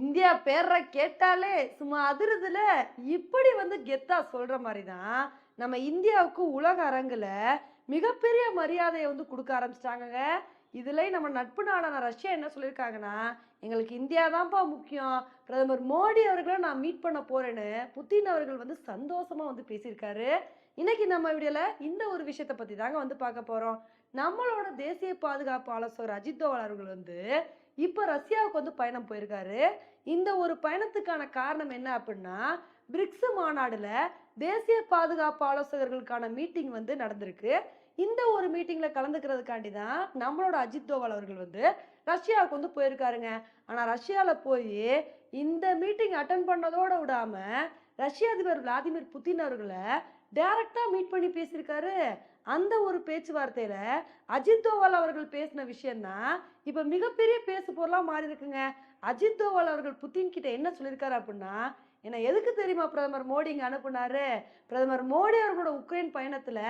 India பேரை கேட்டாலே சும்மா அதிருதுல. இப்படி வந்து கெத்தா சொல்ற மாதிரி தான் நம்ம இந்தியாவுக்கு உலக அரங்குல மிகப்பெரிய மரியாதையை வந்து கொடுக்க ஆரம்பிச்சிட்டாங்கங்க. இதுல நம்ம நட்பு நாடான ரஷ்யா என்ன சொல்லியிருக்காங்கன்னா எங்களுக்கு இந்தியா தான்ப்பா முக்கியம். பிரதமர் மோடி அவர்களை நான் மீட் பண்ண போறேன்னு புத்தின் அவர்கள் வந்து சந்தோஷமா வந்து பேசியிருக்காரு. இன்னைக்கு நம்ம வீடியோல இந்த ஒரு விஷயத்தை பத்தி தாங்க வந்து பார்க்க போறோம். நம்மளோட தேசிய பாதுகாப்பு ஆலோசகர் அஜித் தோவல் அவர்கள் வந்து இப்போ ரஷ்யாவுக்கு வந்து பயணம் போயிருக்காரு. இந்த ஒரு பயணத்துக்கான காரணம் என்ன அப்படின்னா பிரிக்ஸ் மாநாடுல தேசிய பாதுகாப்பு ஆலோசகர்களுக்கான மீட்டிங் வந்து நடந்திருக்கு. இந்த ஒரு மீட்டிங்ல கலந்துக்கிறதுக்காண்டி தான் நம்மளோட அஜித் தோவல் அவர்கள் வந்து ரஷ்யாவுக்கு வந்து போயிருக்காருங்க. ஆனா ரஷ்யால போய் இந்த மீட்டிங் அட்டன் பண்ணதோட விடாம ரஷ்ய அதிபர் விளாடிமிர் புதின் அவர்களை டைரக்டாக மீட் பண்ணி பேசியிருக்காரு. அந்த ஒரு பேச்சுவார்த்தையில் அஜித் தோவல் அவர்கள் பேசின விஷயம்தான் இப்போ மிகப்பெரிய பேசு பொருளாக மாறி இருக்குங்க. அஜித் தோவல் அவர்கள் புத்தின் கிட்ட என்ன சொல்லியிருக்காரு அப்படின்னா என்ன எதுக்கு தெரியுமா பிரதமர் மோடி இங்கே அனுப்புனாரு? பிரதமர் மோடி அவர்களோட உக்ரைன் பயணத்தில்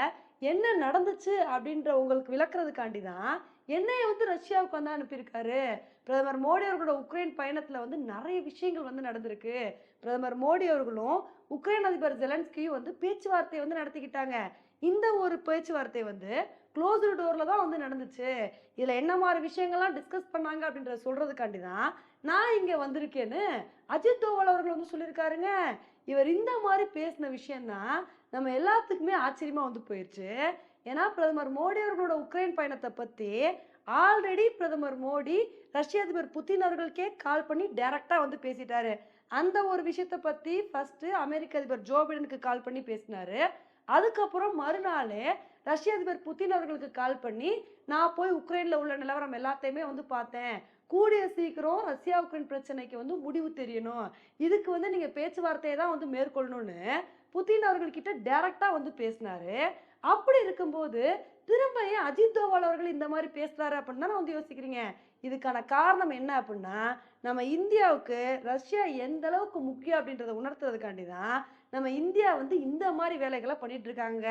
என்ன நடந்துச்சு அப்படின்ற உங்களுக்கு விளக்குறதுக்காண்டி தான் என்னைய வந்து ரஷ்யாவுக்கு வந்து அனுப்பியிருக்காரு. பிரதமர் மோடி அவர்களோட உக்ரைன் பயணத்தில் வந்து நிறைய விஷயங்கள் வந்து நடந்திருக்கு. பிரதமர் மோடி அவர்களும் உக்ரைன் அதிபர் ஜெலன்ஸ்கியும் வந்து பேச்சுவார்த்தை வந்து நடத்திக்கிட்டாங்க. இந்த ஒரு பேச்சுவார்த்தை வந்து க்ளோஸ்டு டோரில் தான் வந்து நடந்துச்சு. இதில் என்ன மாதிரி விஷயங்கள்லாம் டிஸ்கஸ் பண்ணாங்க அப்படின்றத சொல்கிறதுக்காண்டி தான் நான் இங்கே வந்திருக்கேன்னு அஜித் தோவல் அவர்கள் வந்து சொல்லியிருக்காருங்க. இவர் இந்த மாதிரி பேசின விஷயம்தான் நம்ம எல்லாத்துக்குமே ஆச்சரியமாக வந்து போயிடுச்சு ஏன்னா பிரதமர் மோடி அவர்களோட உக்ரைன் பயணத்தை பற்றி ஆல்ரெடி பிரதமர் மோடி ரஷ்ய அதிபர் புத்தின் அவர்களுக்கே கால் பண்ணி டைரக்டா வந்து பேசிட்டாரு. அந்த ஒரு விஷயத்த பற்றி ஃபஸ்ட்டு அமெரிக்க அதிபர் ஜோ பிடனுக்கு கால் பண்ணி பேசினார். அதுக்கப்புறம் மறுநாளே ரஷ்ய அதிபர் புத்தின் அவர்களுக்கு கால் பண்ணி நான் போய் உக்ரைனில் உள்ள நிலவரம் எல்லாத்தையுமே வந்து பார்த்தேன். கூடிய சீக்கிரம் ரஷ்யா உக்ரைன் பிரச்சனைக்கு வந்து முடிவு தெரியணும். இதுக்கு வந்து நீங்கள் பேச்சுவார்த்தையை தான் வந்து மேற்கொள்ளணும்னு புத்தின் அவர்கள்கிட்ட டேரெக்டாக வந்து பேசினாரு. அப்படி இருக்கும்போது திரும்ப ஏன் அஜித் தோவால் அவர்கள் இந்த மாதிரி பேசுறாரு அப்படின்னு தான் வந்து யோசிக்கிறீங்க? இதுக்கான காரணம் என்ன அப்படின்னா நம்ம இந்தியாவுக்கு ரஷ்யா எந்த அளவுக்கு முக்கியம் அப்படின்றத உணர்த்துறதுக்காண்டி தான் நம்ம இந்தியா வந்து இந்த மாதிரி வேலைகளை பண்ணிட்டு இருக்காங்க.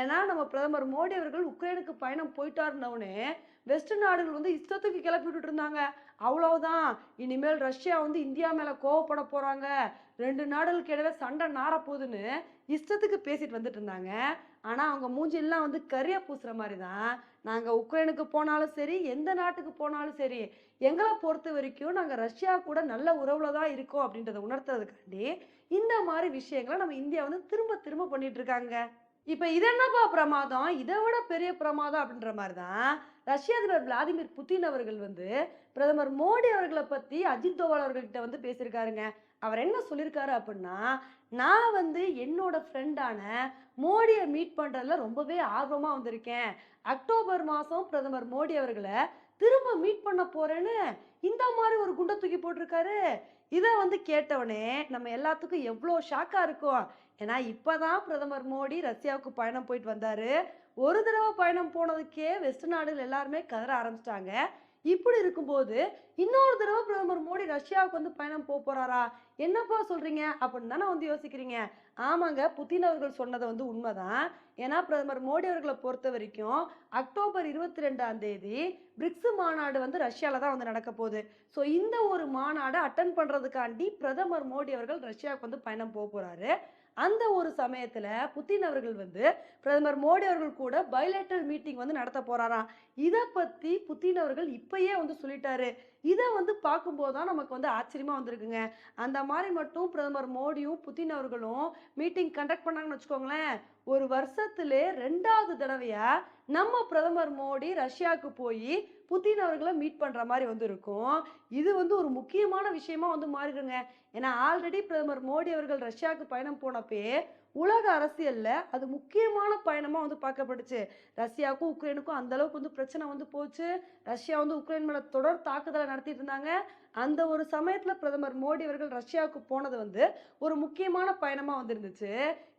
ஏன்னா நம்ம பிரதமர் மோடி அவர்கள் உக்ரைனுக்கு பயணம் போயிட்டாருனவுனே வெஸ்ட் நாடுகள் வந்து இஷ்டத்துக்கு கிளப்பி விட்டுட்டு இருந்தாங்க. அவ்வளவுதான். இனிமேல் ரஷ்யா வந்து இந்தியா மேல கோவப்பட போறாங்க. ரெண்டு நாடுகளுக்கு இடையில சண்டை நாரப்போகுதுன்னு இஷ்டத்துக்கு பேசிட்டு வந்துட்டு இருந்தாங்க. ஆனால் அவங்க மூஞ்சிலாம் வந்து கரிய பூசுகிற மாதிரி தான் நாங்கள் உக்ரைனுக்கு போனாலும் சரி எந்த நாட்டுக்கு போனாலும் சரி எங்களை பொறுத்த வரைக்கும் நாங்கள் ரஷ்யா கூட நல்ல உறவுல தான் இருக்கோம் அப்படின்றத உணர்த்துறதுக்காண்டி இந்த மாதிரி விஷயங்களை நம்ம இந்தியா வந்து திரும்ப திரும்ப பண்ணிட்டு இருக்காங்க. இப்போ இது என்னப்பா பிரமாதம்? இதை விட பெரிய பிரமாதம் அப்படின்ற மாதிரி தான் ரஷ்ய அதிபர் விளாடிமிர் புதின் அவர்கள் வந்து பிரதமர் மோடி அவர்களை பற்றி அஜித் தோவல் அவர்கள்கிட்ட வந்து பேசியிருக்காருங்க. அவர் என்ன சொல்லியிருக்காரு அப்படின்னா நான் வந்து என்னோட ஃப்ரெண்டான மோடியை மீட் பண்ணுறதுல ரொம்பவே ஆர்வமாக வந்திருக்கேன். அக்டோபர் மாதம் பிரதமர் மோடி அவர்களை திரும்ப மீட் பண்ண போகிறேன்னு இந்த மாதிரி ஒரு குண்டை தூக்கி போட்டிருக்காரு. இதை வந்து கேட்டவனே நம்ம எல்லாத்துக்கும் எவ்வளோ ஷாக்காக இருக்கும். ஏன்னா இப்பதான் பிரதமர் மோடி ரஷ்யாவுக்கு பயணம் போயிட்டு வந்தார். ஒரு தடவை பயணம் போனதுக்கே வெஸ்ட் நாடுகள் எல்லாருமே கதற ஆரம்பிச்சிட்டாங்க. இப்படி இருக்கும்போது இன்னொரு தடவை பிரதமர் மோடி ரஷ்யாவுக்கு வந்து பயணம் போக போறாரா? என்னப்பா சொல்றீங்க? அப்படின்னு தானே வந்து யோசிக்கிறீங்க. ஆமாங்க புதின் அவர்கள் சொன்னது வந்து உண்மைதான். ஏன்னா பிரதமர் மோடி அவர்களை பொறுத்த வரைக்கும் அக்டோபர் இருபத்தி ரெண்டாம் தேதி பிரிக்ஸ் மாநாடு வந்து ரஷ்யாவில் தான் வந்து நடக்க போகுது. ஸோ இந்த ஒரு மாநாடை அட்டன் பண்ணுறதுக்காண்டி பிரதமர் மோடி அவர்கள் ரஷ்யாவுக்கு வந்து பயணம் போக போறாரு. அந்த ஒரு சமயத்தில் புத்தின் அவர்கள் வந்து பிரதமர் மோடி அவர்கள் கூட பைலேட்டர் மீட்டிங் வந்து நடத்த போகிறாராம் இதை பற்றி புத்தின் அவர்கள் இப்பயே வந்து சொல்லிட்டாரு. இதை வந்து பார்க்கும்போது தான் நமக்கு வந்து ஆச்சரியமாக வந்திருக்குங்க. அந்த மாதிரி மட்டும் பிரதமர் மோடியும் புத்தின் அவர்களும் மீட்டிங் கண்டக்ட் பண்ணாங்கன்னு வச்சுக்கோங்களேன். ஒரு வருஷத்துலேயே ரெண்டாவது தடவையாக நம்ம பிரதமர் மோடி ரஷ்யாவுக்கு போய் புத்தின் அவர்களை மீட் பண்ணுற மாதிரி வந்து இருக்கும். இது வந்து ஒரு முக்கியமான விஷயமா வந்து மாறிடுங்க. ஏன்னா ஆல்ரெடி பிரதமர் மோடி அவர்கள் ரஷ்யாவுக்கு பயணம் போனப்பே உலக அரசியலில் அது முக்கியமான பயணமாக வந்து பார்க்கப்பட்டுச்சு. ரஷ்யாவுக்கும் உக்ரைனுக்கும் அந்த அளவுக்கு வந்து பிரச்சனை வந்து போச்சு. ரஷ்யா வந்து உக்ரைன் மேலே தொடர் தாக்குதலை நடத்திட்டு இருந்தாங்க. அந்த ஒரு சமயத்தில் பிரதமர் மோடி அவர்கள் ரஷ்யாவுக்கு போனது வந்து ஒரு முக்கியமான பயணமாக வந்திருந்துச்சு.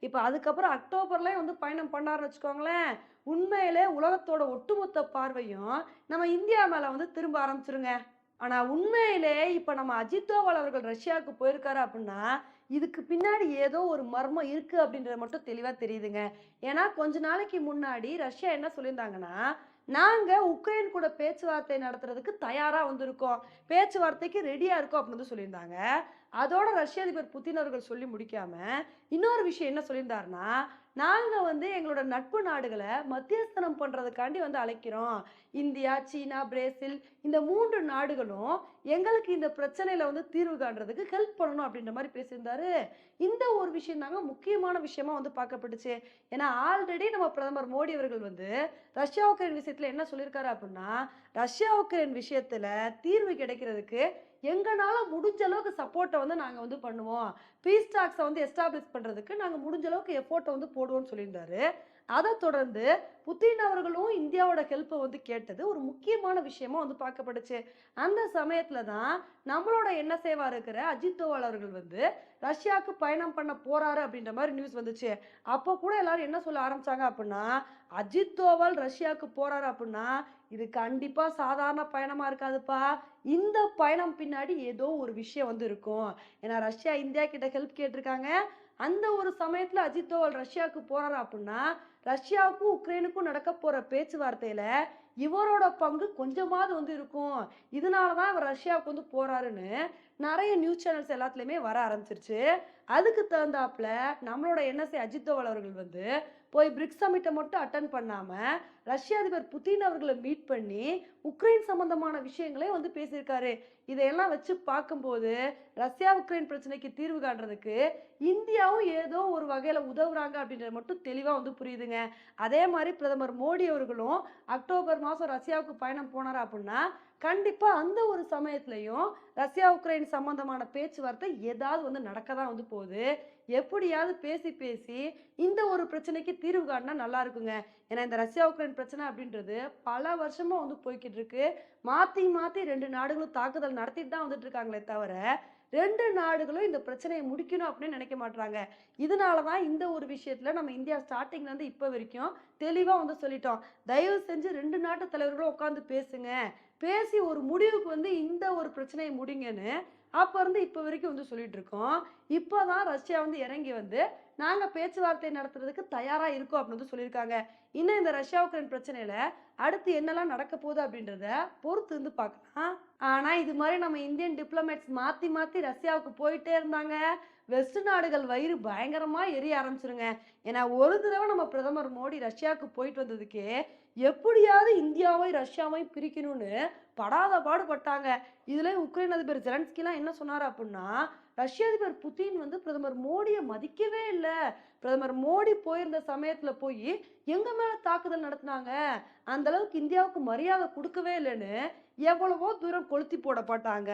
இப்போ அதுக்கப்புறம் அக்டோபர்லேயே வந்து பயணம் பண்ணாருன்னு வச்சுக்கோங்களேன். உண்மையிலே உலகத்தோட ஒட்டுமொத்த பார்வையும் நம்ம இந்தியா மேலே வந்து திரும்ப ஆரம்பிச்சிருங்க. ஆனால் உண்மையிலே இப்போ நம்ம அஜித் தோவல் அவர்கள் ரஷ்யாவுக்கு போயிருக்காரு அப்படின்னா இதுக்கு பின்னாடி ஏதோ ஒரு மர்மம் இருக்குது அப்படின்றது மட்டும் தெளிவாக தெரியுதுங்க. ஏன்னா கொஞ்ச நாளைக்கு முன்னாடி ரஷ்யா என்ன சொல்லியிருந்தாங்கன்னா நாங்கள் உக்ரைன் கூட பேச்சுவார்த்தை நடத்துறதுக்கு தயாராக வந்திருக்கோம். பேச்சுவார்த்தைக்கு ரெடியாக இருக்கோம் அப்படின்னு வந்து சொல்லியிருந்தாங்க. அதோட ரஷ்ய அதிபர் புதின் அவர்கள் சொல்லி முடிக்காம இன்னொரு விஷயம் என்ன சொல்லியிருந்தாருன்னா நாங்கள் வந்து எங்களோட நட்பு நாடுகளை மத்தியஸ்தனம் பண்ணுறதுக்காண்டி வந்து அழைக்கிறோம். இந்தியா சீனா பிரேசில் இந்த மூன்று நாடுகளும் எங்களுக்கு இந்த பிரச்சனையில் வந்து தீர்வு காண்றதுக்கு ஹெல்ப் பண்ணணும் அப்படின்ற மாதிரி பேசியிருந்தாரு. இந்த ஒரு விஷயம் தாங்க முக்கியமான விஷயமா வந்து பார்க்கப்பட்டுச்சு. ஏன்னா ஆல்ரெடி நம்ம பிரதமர் மோடி அவர்கள் வந்து ரஷ்யா உக்ரைன் விஷயத்தில் என்ன சொல்லியிருக்காரு அப்படின்னா ரஷ்யா உக்ரைன் விஷயத்தில் தீர்வு கிடைக்கிறதுக்கு எங்களால முடிஞ்ச அளவுக்கு சப்போர்ட்டை வந்து நாங்கள் வந்து பண்ணுவோம். பீஸ் டாக்ஸை வந்து எஸ்டாப்ளிஷ் பண்ணுறதுக்கு நாங்கள் முடிஞ்ச அளவுக்கு எஃபோர்ட்டை வந்து போடுவோம்னு சொல்லியிருந்தாரு. அதை தொடர்ந்து புத்தின் அவர்களும் இந்தியாவோட ஹெல்ப்பை வந்து கேட்டது ஒரு முக்கியமான விஷயமா வந்து பார்க்கப்படுச்சு அந்த சமயத்துல தான் நம்மளோட என்ன சேவா இருக்கிற அஜித் தோவால் அவர்கள் வந்து ரஷ்யாவுக்கு பயணம் பண்ண போறாரு அப்படின்ற மாதிரி நியூஸ் வந்துச்சு. அப்போ கூட எல்லாரும் என்ன சொல்ல ஆரம்பிச்சாங்க அப்படின்னா அஜித் தோவால் ரஷ்யாவுக்கு போறாரு அப்படின்னா இது கண்டிப்பா சாதாரண பயணமா இருக்காதுப்பா. இந்த பயணம் பின்னாடி ஏதோ ஒரு விஷயம் வந்து இருக்கும். ஏன்னா ரஷ்யா இந்தியா கிட்ட ஹெல்ப் கேட்டிருக்காங்க. அந்த ஒரு சமயத்தில் அஜித் தோவல் ரஷ்யாவுக்கு போகிறாரு அப்படின்னா ரஷ்யாவுக்கும் உக்ரைனுக்கும் நடக்க போகிற பேச்சுவார்த்தையில் இவரோட பங்கு கொஞ்சமாவது வந்து இருக்கும். இதனால தான் இவர் ரஷ்யாவுக்கு வந்து போகிறாருன்னு நிறைய நியூஸ் சேனல்ஸ் எல்லாத்துலேயுமே வர ஆரம்பிச்சிருச்சு. அதுக்கு தகுந்தாப்புல நம்மளோட என்எஸ்ஏ அஜித் தோவல் அவர்கள் வந்து போய் பிரிக்ஸ் சமிட்டை மட்டும் அட்டன் பண்ணாமல் ரஷ்ய அதிபர் புதின் அவர்களை மீட் பண்ணி உக்ரைன் சம்பந்தமான விஷயங்களே வந்து பேசியிருக்காரு. இதையெல்லாம் வச்சு பார்க்கும்போது ரஷ்யா உக்ரைன் பிரச்சனைக்கு தீர்வு காண்றதுக்கு இந்தியாவும் ஏதோ ஒரு வகையில் உதவுறாங்க அப்படின்றது மட்டும் தெளிவாக வந்து புரியுதுங்க. அதே மாதிரி பிரதமர் மோடி அவர்களும் அக்டோபர் மாதம் ரஷ்யாவுக்கு பயணம் போனார் அப்படின்னா கண்டிப்பாக அந்த ஒரு சமயத்துலையும் ரஷ்யா உக்ரைன் சம்பந்தமான பேச்சுவார்த்தை ஏதாவது வந்து நடக்க தான் வந்து போகுது. எப்படியாவது பேசி பேசி இந்த ஒரு பிரச்சனைக்கு தீர்வு காட்டினா நல்லா இருக்குங்க. ஏன்னா இந்த ரஷ்யா உக்ரைன் பிரச்சனை அப்படின்றது பல வருஷமாக வந்து போய்கிட்டு இருக்கு. மாற்றி மாற்றி ரெண்டு நாடுகளும் தாக்குதல் நடத்திட்டு தான் வந்துட்டு இருக்காங்களே தவிர ரெண்டு நாடுகளும் இந்த பிரச்சனையை முடிக்கணும் அப்படின்னு நினைக்க மாட்டாங்க இதனால தான் இந்த ஒரு விஷயத்தில் நம்ம இந்தியா ஸ்டார்டிங்லேருந்து இப்போ வரைக்கும் தெளிவாக வந்து சொல்லிட்டோம். தயவு செஞ்சு ரெண்டு நாட்டு தலைவர்களும் உட்காந்து பேசுங்க. பேசி ஒரு முடிவுக்கு வந்து இந்த ஒரு பிரச்சனையை முடிங்கன்னு அப்போ இருந்து இப்போ வரைக்கும் வந்து சொல்லிட்டு இருக்கோம். இப்போதான் ரஷ்யா வந்து இறங்கி வந்து நாங்கள் பேச்சுவார்த்தை நடத்துறதுக்கு தயாராக இருக்கோம் அப்படின்னு வந்து சொல்லியிருக்காங்க. இன்னும் இந்த ரஷ்யா உக்ரைன் பிரச்சனையில் அடுத்து என்னெல்லாம் நடக்க போகுது அப்படின்றத பொறுத்து இருந்து பார்க்கலாம். ஆனால் இது மாதிரி நம்ம இந்தியன் டிப்ளமேட்ஸ் மாற்றி மாற்றி ரஷ்யாவுக்கு போயிட்டே இருந்தாங்க. வெஸ்ட் நாடுகள் வயிறு பயங்கரமாக எரிய ஆரம்பிச்சிருங்க. ஏன்னா ஒரு தடவை நம்ம பிரதமர் மோடி ரஷ்யாவுக்கு போயிட்டு வந்ததுக்கே எப்படியாவது இந்தியாவை ரஷ்யாவை பிரிக்கணும்னு படாத பாடுபட்டாங்க. இதுல உக்ரைன் அதிபர் ஜெலன்ஸ்கிலாம் என்ன சொன்னார் அப்படின்னா ரஷ்ய அதிபர் புதின் வந்து பிரதமர் மோடியை மதிக்கவே இல்லை. பிரதமர் மோடி போயிருந்த சமயத்துல போய் எங்க மேல தாக்குதல் நடத்தினாங்க? அந்த அளவுக்கு இந்தியாவுக்கு மரியாதை கொடுக்கவே இல்லைன்னு எவ்வளவோ தூரம் கொளுத்தி போடப்பட்டாங்க.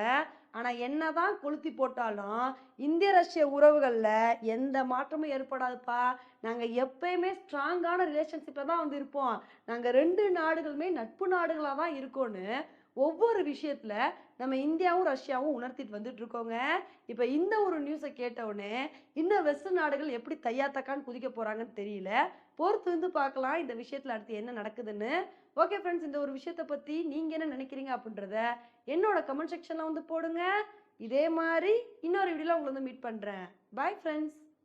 ஆனா என்னதான் கொளுத்தி போட்டாலும் இந்திய ரஷ்ய உறவுகளில் எந்த மாற்றமும் ஏற்படாதுப்பா. நாங்கள் எப்பயுமே ஸ்ட்ராங்கான ரிலேஷன்ஷிப்பில் தான் வந்து இருப்போம். நாங்கள் ரெண்டு நாடுகளுமே நட்பு நாடுகளாக தான் இருக்கோன்னு ஒவ்வொரு விஷயத்துல நம்ம இந்தியாவும் ரஷ்யாவும் உணர்த்திட்டு வந்துட்டு இருக்கோங்க. இப்ப இந்த ஒரு நியூஸை கேட்டவுடனே இன்னும் வெஸ்ட் நாடுகள் எப்படி தையா தக்கான்னு குதிக்க போறாங்கன்னு தெரியல. பொறுத்து வந்து பார்க்கலாம் இந்த விஷயத்துல அடுத்து என்ன நடக்குதுன்னு. ஓகே ஃப்ரெண்ட்ஸ் இந்த ஒரு விஷயத்த பத்தி நீங்க என்ன நினைக்கிறீங்க அப்படின்றத என்னோட கமெண்ட் செக்ஷன்ல வந்து போடுங்க. இதே மாதிரி இன்னொரு வீடியோல உங்களை வந்து மீட் பண்றேன். Bye friends